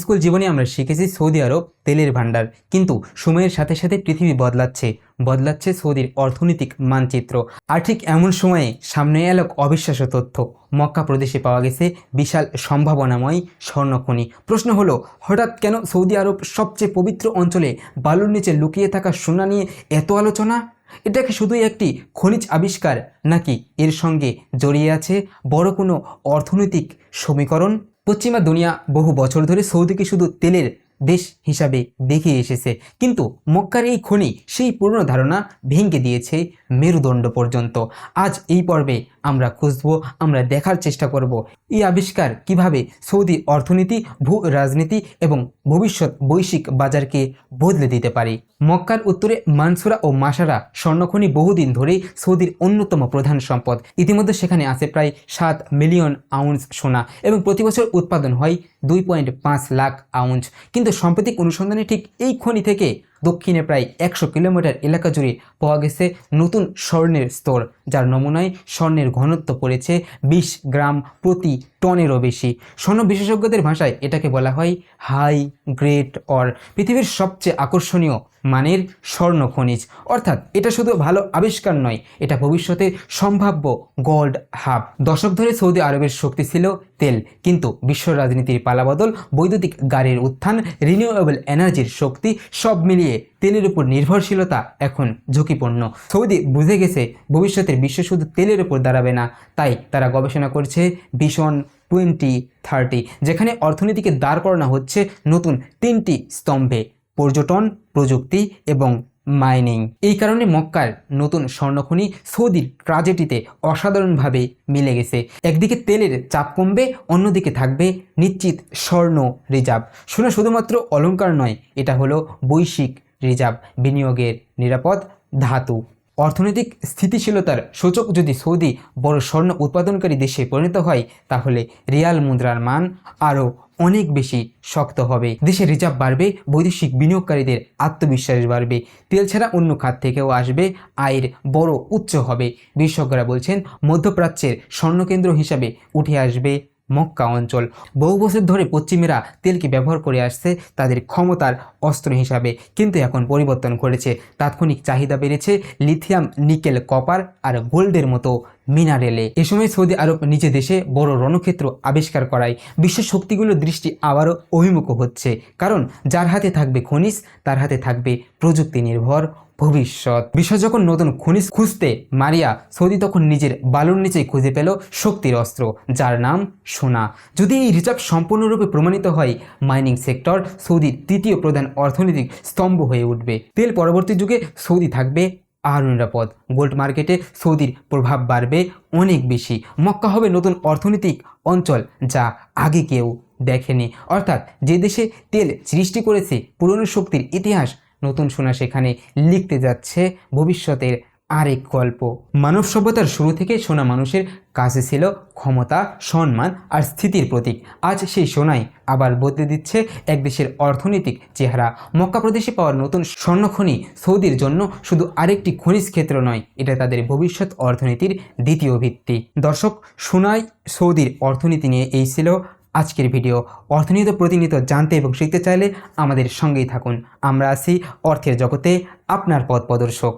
School জীবনে আমরা শিখেছি সৌদি আরব তেলের ভাণ্ডার। কিন্তু সময়ের সাথে সাথে পৃথিবী বদলাচ্ছে বদলাচ্ছে সৌদির অর্থনৈতিক মানচিত্র। আর ঠিক এমন সময়ে সামনে এলো এক অবিশ্বাস্য তথ্য। মক্কা প্রদেশে পাওয়া গেছে বিশাল সম্ভাবনাময় স্বর্ণখনি। প্রশ্ন হলো, হঠাৎ কেন সৌদি আরব সবচেয়ে পবিত্র অঞ্চলে বালুর নিচে লুকিয়ে থাকা সোনা নিয়ে এত আলোচনা? এটা কি শুধুই একটি খনিজ আবিষ্কার, নাকি এর সঙ্গে জড়িয়ে আছে বড় কোনো অর্থনৈতিক সমীকরণ? পশ্চিমা দুনিয়া বহু বছর ধরে সৌদিকে শুধু তেলের দেশ হিসাবে দেখে এসেছে। কিন্তু মক্কার এই খনি সেই পুরনো ধারণা ভেঙে দিয়েছে মেরুদণ্ড পর্যন্ত। আজ এই পর্বে আমরা খুঁজব, আমরা দেখার চেষ্টা করব এই আবিষ্কার কীভাবে সৌদি অর্থনীতি ভূ রাজনীতি এবং ভবিষ্যৎ বৈশ্বিক বাজারকে বদলে দিতে পারে। মক্কার উত্তরে মানসুরা ও মাসারা স্বর্ণখনি বহুদিন ধরেই সৌদির অন্যতম প্রধান সম্পদ। ইতিমধ্যে সেখানে আছে প্রায় সাত মিলিয়ন আউন্স সোনা এবং প্রতি বছর উৎপাদন হয় দুই পয়েন্ট পাঁচ লাখ আউন্স। কিন্তু সাম্প্রতিক অনুসন্ধানে ঠিক এই খনি থেকে দক্ষিণে প্রায় একশো কিলোমিটার এলাকা জুড়ে পাওয়া গেছে নতুন স্বর্ণের স্তর, যার নমুনায় স্বর্ণের ঘনত্ব পড়েছে বিশ গ্রাম প্রতি টনেরও বেশি। স্বর্ণ বিশেষজ্ঞদের ভাষায় এটাকে বলা হয় হাই গ্রেট অর পৃথিবীর সবচেয়ে আকর্ষণীয় মানের স্বর্ণ খনিজ। অর্থাৎ এটা শুধু ভালো আবিষ্কার নয়, এটা ভবিষ্যতে সম্ভাব্য গোল্ড হাব দশক ধরে সৌদি আরবের শক্তি ছিল তেল, কিন্তু বিশ্ব রাজনীতির পালাবদল, বৈদ্যুতিক গাড়ির উত্থান রিনিউয়েবল এনার্জির শক্তি, সব মিলিয়ে তেলের উপর নির্ভরশীলতা এখন ঝুঁকিপূর্ণ। সৌদি বুঝে গেছে, ভবিষ্যতের বিশ্ব শুধু তেলের উপর দাঁড়াবে না, তাই তারা গবেষণা করছে ভীষণ টোয়েন্টি থার্টি যেখানে অর্থনীতিকে দাঁড় করানো হচ্ছে নতুন তিনটি স্তম্ভে। পর্যটন, প্রযুক্তি এবং মাইনিং। এই কারণে মক্কার নতুন স্বর্ণখনি সৌদির ট্রাজেডিতে অসাধারণভাবে মিলে গেছে। একদিকে তেলের চাপ কমবে, অন্যদিকে থাকবে নিশ্চিত স্বর্ণ রিজার্ভ। শোনা শুধুমাত্র অলঙ্কার নয়, এটা হলো বৈশ্বিক রিজার্ভ, বিনিয়োগের নিরাপদ ধাতু। অর্থনৈতিক স্থিতিশীলতার সূচক যদি সৌদি বড় স্বর্ণ উৎপাদনকারী দেশে পরিণত হয়, তাহলে রিয়াল মুদ্রার মান আরও অনেক বেশি শক্ত হবে। দেশের রিজার্ভ বাড়বে, বৈদেশিক বিনিয়োগকারীদের আত্মবিশ্বাস বাড়বে। তেল ছাড়া অন্য খাত থেকেও আসবে, আয়ের বড় উচ্চ হবে। বিশেষজ্ঞরা বলছেন, মধ্যপ্রাচ্যের স্বর্ণকেন্দ্র হিসাবে উঠে আসবে মক্কা অঞ্চল। বহু বছর ধরে পশ্চিমেরা তেলকে ব্যবহার করে আসছে তাদের ক্ষমতার অস্ত্র হিসাবে কিন্তু এখন পরিবর্তন ঘটেছে তাৎক্ষণিক চাহিদা বেড়েছে লিথিয়াম, নিকেল, কপার আর গোল্ডের মতো মিনারেলে। এ সময় সৌদি আরব নিজে দেশে বড় রণক্ষেত্র আবিষ্কার করায় বিশ্ব শক্তিগুলোর দৃষ্টি আবারও অভিমুখ হচ্ছে। কারণ যার হাতে থাকবে খনিজ, তার হাতে থাকবে প্রযুক্তি নির্ভর ভবিষ্যৎ। বিশ্ব যখন নতুন খনিজ খুঁজতে মারিয়া সৌদি তখন নিজের বালুর নিচেই খুঁজে পেল শক্তির অস্ত্র, যার নাম সোনা। যদি এই রিজার্ভ সম্পূর্ণরূপে প্রমাণিত হয়, মাইনিং সেক্টর সৌদির তৃতীয় প্রধান অর্থনৈতিক স্তম্ভ হয়ে উঠবে। তেল পরবর্তী যুগে সৌদি থাকবে আরও নিরাপদ। গোল্ড মার্কেটে সৌদির প্রভাব বাড়বে অনেক বেশি। মক্কা হবে নতুন অর্থনৈতিক অঞ্চল যা আগে কেউ দেখেনি। অর্থাৎ যে দেশে তেল সৃষ্টি করেছে, পুরনো শক্তির ইতিহাস নতুন সোনা সেখানে লিখতে যাচ্ছে ভবিষ্যতের আরেক গল্প। মানব সভ্যতার শুরু থেকে সোনা মানুষের কাছে ছিল ক্ষমতা, সম্মান আর স্থিতির প্রতীক। আজ সেই সোনাই আবার বদলে দিচ্ছে এক দেশের অর্থনৈতিক চেহারা। মক্কা প্রদেশে পাওয়ার নতুন স্বর্ণখনি সৌদির জন্য শুধু আরেকটি খনিজ ক্ষেত্র নয়, এটা তাদের ভবিষ্যৎ অর্থনীতির দ্বিতীয় ভিত্তি। দর্শক, সোনাই সৌদির অর্থনীতি নিয়ে এই ছিল আজকের ভিডিও অর্থনীতি প্রতিনিয়ত জানতে এবং শিখতে চাইলে আমাদের সঙ্গেই থাকুন। আমরা আছি অর্থের জগতে আপনার পথ প্রদর্শক।